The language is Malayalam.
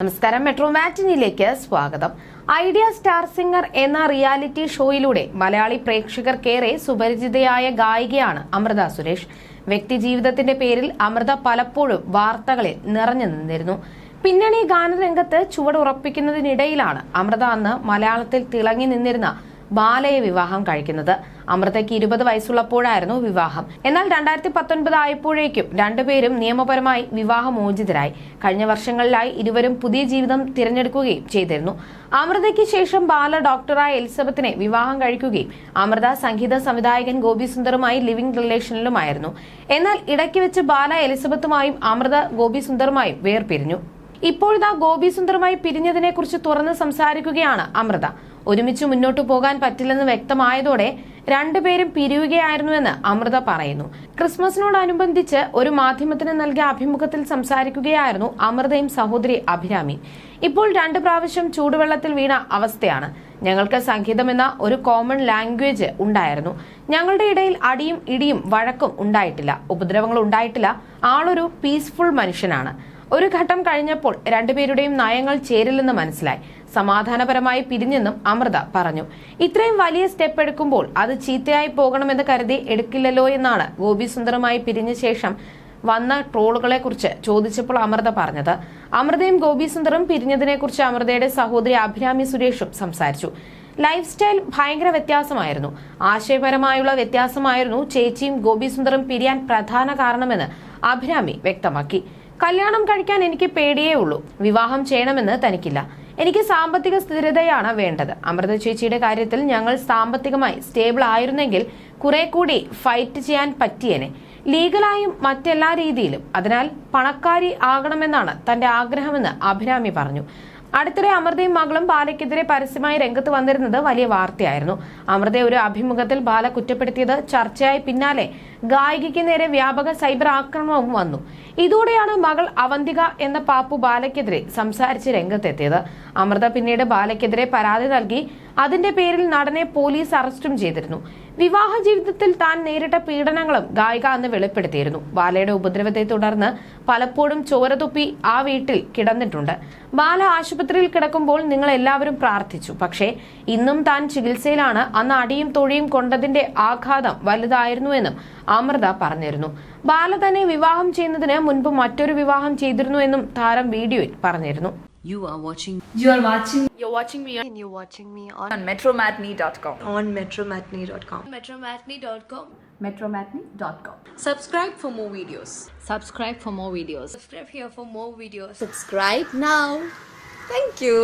നമസ്കാരം. മെട്രോ മാറ്റിനിയിലേക്ക് സ്വാഗതം. ഐഡിയ സ്റ്റാർ സിംഗർ എന്ന റിയാലിറ്റി ഷോയിലൂടെ മലയാളി പ്രേക്ഷകർക്കേറെ സുപരിചിതയായ ഗായികയാണ് അമൃത സുരേഷ്. വ്യക്തിജീവിതത്തിന്റെ പേരിൽ അമൃത പലപ്പോഴും വാർത്തകളിൽ നിറഞ്ഞു നിന്നിരുന്നു. പിന്നണി ഗാനരംഗത്ത് ചുവടുറപ്പിക്കുന്നതിനിടയിലാണ് അമൃത അന്ന് മലയാളത്തിൽ തിളങ്ങി നിന്നിരുന്ന ബാലയെ വിവാഹം കഴിക്കുന്നത്. അമൃതയ്ക്ക് ഇരുപത് വയസ്സുള്ളപ്പോഴായിരുന്നു വിവാഹം. എന്നാൽ രണ്ടായിരത്തി പത്തൊൻപത് ആയപ്പോഴേക്കും രണ്ടുപേരും നിയമപരമായി വിവാഹമോചിതരായി. കഴിഞ്ഞ വർഷങ്ങളിലായി ഇരുവരും പുതിയ ജീവിതം തിരഞ്ഞെടുക്കുകയും ചെയ്തിരുന്നു. അമൃതയ്ക്ക് ശേഷം ബാല ഡോക്ടറായ എലിസബത്തിനെ വിവാഹം കഴിക്കുകയും അമൃത സംഗീത സംവിധായകൻ ഗോപി സുന്ദറുമായി ലിവിംഗ് റിലേഷനിലുമായിരുന്നു. എന്നാൽ ഇടയ്ക്ക് വെച്ച് ബാല എലിസബത്തുമായും അമൃത ഗോപി സുന്ദറുമായും വേർപിരിഞ്ഞു. ഇപ്പോഴിതാ പിരിഞ്ഞതിനെ കുറിച്ച് തുറന്ന് സംസാരിക്കുകയാണ് അമൃത. ഒരുമിച്ച് മുന്നോട്ടു പോകാൻ പറ്റില്ലെന്ന് വ്യക്തമായതോടെ രണ്ടുപേരും പിരിയുകയായിരുന്നുവെന്ന് അമൃത പറയുന്നു. ക്രിസ്മസിനോടനുബന്ധിച്ച് ഒരു മാധ്യമത്തിന് നൽകിയ അഭിമുഖത്തിൽ സംസാരിക്കുകയായിരുന്നു അമൃതയും സഹോദരി അഭിരാമി. ഇപ്പോൾ രണ്ടു പ്രാവശ്യം ചൂടുവെള്ളത്തിൽ വീണ അവസ്ഥയാണ്. ഞങ്ങൾക്ക് സംഗീതമെന്ന ഒരു കോമൺ ലാംഗ്വേജ് ഉണ്ടായിരുന്നു. ഞങ്ങളുടെ ഇടയിൽ അടിയും ഇടിയും വഴക്കും ഉണ്ടായിട്ടില്ല. ഉപദ്രവങ്ങൾ ഉണ്ടായിട്ടില്ല. ആളൊരു പീസ്ഫുൾ മനുഷ്യനാണ്. ഒരു ഘട്ടം കഴിഞ്ഞപ്പോൾ രണ്ടുപേരുടെയും നയങ്ങൾ ചേരില്ലെന്ന് മനസ്സിലായി. സമാധാനപരമായി പിരിഞ്ഞെന്നും അമൃത പറഞ്ഞു. ഇത്രയും വലിയ സ്റ്റെപ്പ് എടുക്കുമ്പോൾ അത് ചീത്തയായി പോകണമെന്ന് കരുതി എടുക്കില്ലല്ലോ എന്നാണ് ഗോപി സുന്ദറുമായി പിരിഞ്ഞ ശേഷം വന്ന ട്രോളുകളെ കുറിച്ച് ചോദിച്ചപ്പോൾ അമൃത പറഞ്ഞത്. അമൃതയും ഗോപി സുന്ദറും പിരിഞ്ഞതിനെ കുറിച്ച് അമൃതയുടെ സഹോദരി അഭിരാമി സുരേഷും സംസാരിച്ചു. ലൈഫ് സ്റ്റൈൽ ഭയങ്കര വ്യത്യാസമായിരുന്നു. ആശയപരമായുള്ള വ്യത്യാസമായിരുന്നു ചേച്ചിയും ഗോപി സുന്ദറും പിരിയാൻ പ്രധാന കാരണമെന്ന് അഭിരാമി വ്യക്തമാക്കി. കല്യാണം കഴിക്കാൻ എനിക്ക് പേടിയേ ഉള്ളൂ. വിവാഹം ചെയ്യണമെന്ന് തനിക്കില്ല. എനിക്ക് സാമ്പത്തിക സ്ഥിരതയാണ് വേണ്ടത്. അമൃത ചേച്ചിയുടെ കാര്യത്തിൽ ഞങ്ങൾ സാമ്പത്തികമായി സ്റ്റേബിൾ ആയിരുന്നെങ്കിൽ കുറെ കൂടി ഫൈറ്റ് ചെയ്യാൻ പറ്റിയേനെ. ലീഗലായും മറ്റെല്ലാ രീതിയിലും. അതിനാൽ പണക്കാരി ആകണമെന്നാണ് തന്റെ ആഗ്രഹമെന്ന് അഭിരാമി പറഞ്ഞു. അടുത്തിടെ അമൃതയും മകളും ബാലയ്ക്കെതിരെ പരസ്യമായി രംഗത്ത് വന്നിരുന്നത് വലിയ വാർത്തയായിരുന്നു. അമൃതയെ ഒരു അഭിമുഖത്തിൽ ബാല കുറ്റപ്പെടുത്തിയത് ചർച്ചയായി പിന്നാലെ ഗായികയ്ക്ക് നേരെ വ്യാപക സൈബർ ആക്രമണവും വന്നു. ഇതോടെയാണ് മകൾ അവന്തിക എന്ന പാപ്പു ബാലയ്ക്കെതിരെ സംസാരിച്ച് രംഗത്തെത്തിയത്. അമൃത പിന്നീട് ബാലയ്ക്കെതിരെ പരാതി നൽകി അതിന്റെ പേരിൽ നടനെ പോലീസ് അറസ്റ്റും ചെയ്തിരുന്നു. വിവാഹ ജീവിതത്തിൽ താൻ നേരിട്ട പീഡനങ്ങളും ഗായിക അന്ന് വെളിപ്പെടുത്തിയിരുന്നു. ബാലയുടെ ഉപദ്രവത്തെ തുടർന്ന് പലപ്പോഴും ചോരതുപ്പി ആ വീട്ടിൽ കിടന്നിട്ടുണ്ട്. ബാല ആശുപത്രിയിൽ കിടക്കുമ്പോൾ നിങ്ങൾ എല്ലാവരും പ്രാർത്ഥിച്ചു. പക്ഷേ ഇന്നും താൻ ചികിത്സയിലാണ്. അന്ന് അടിയും തൊഴിയും കൊണ്ടതിന്റെ ആഘാതം വലുതായിരുന്നുവെന്നും അമൃത പറഞ്ഞിരുന്നു ബാല തന്നെ വിവാഹം ചെയ്യുന്നതിന് മുൻപ് മറ്റൊരു വിവാഹം ചെയ്തിരുന്നു എന്നും താരം വീഡിയോയിൽ പറഞ്ഞിരുന്നു You are watching You are watching You're watching me and you're watching me on, on metromatney.com. on metromatney.com. metromatney.com. Metromatney.com. Subscribe for more videos. Subscribe for more videos. Subscribe here for more videos. Subscribe now. Thank you.